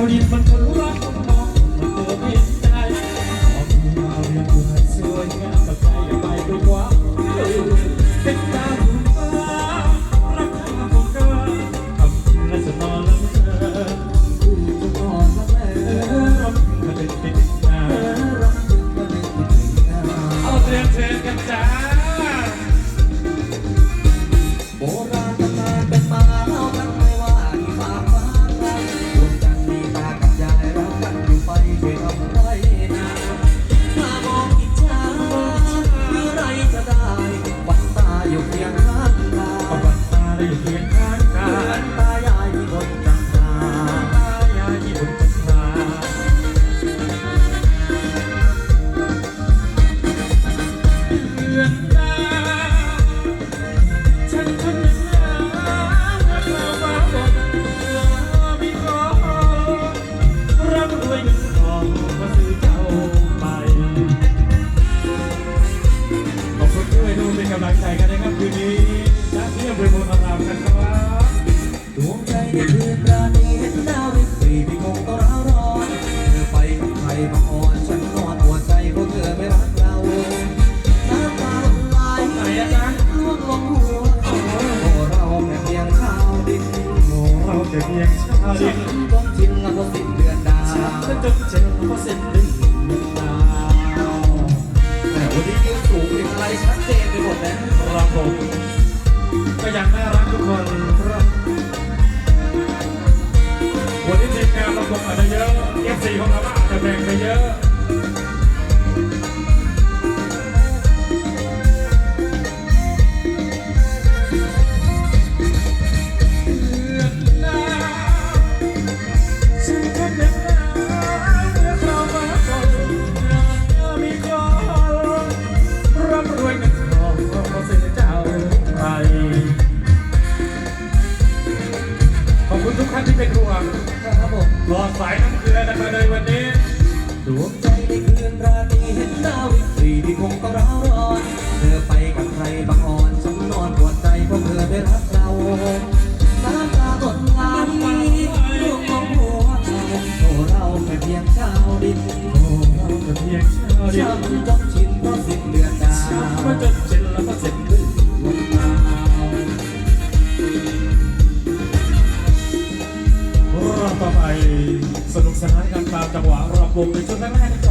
Audi von Corona. อนตาฉันคนหนึ่งรักเราบ้าบอมีขอร่ำรวยเงินทองมาซื้อเจ้าไป ขอบคุณด้วดูเป็นกำลังใจกันนะครับคืนนี้นะที่ยังเป็นมับ ยงชาวฉัดินต้องทิ้งแล้วก็สิ้นเดือนดาฉันจนเจอแล้วก็ส้นดึงดาวแต่วันนี้ยืนสูงเป็นอะไรชัดเจนไปหมดแล้วครับผมก็ยังน่ารักทุกคนครับวันนี้ทีมงานเราคงอาจจะเยอะเอฟซีของเราอาจจะแบ่งไปเยอะ เป็นห่วงครับผมหลอดสายน้ำเกลือกันมาเลยวันนี้ดวงใจในคืนราตรีเห็นดาววิตรีที่คงต้องร้าวร้อน เธอไปกับใครบางอ่อนฉันนอนปวดใจเพราะเธอได้รักเราน้ำตาตกไหลร่วงลงหัวใจโอ้เราแค่เพียงชาวดินโอ้เราแต่เพียงชาวดียฉัวนต้องทิ้ สถานการณ์ตามจังหวะรอบวงในช่วงแรกๆ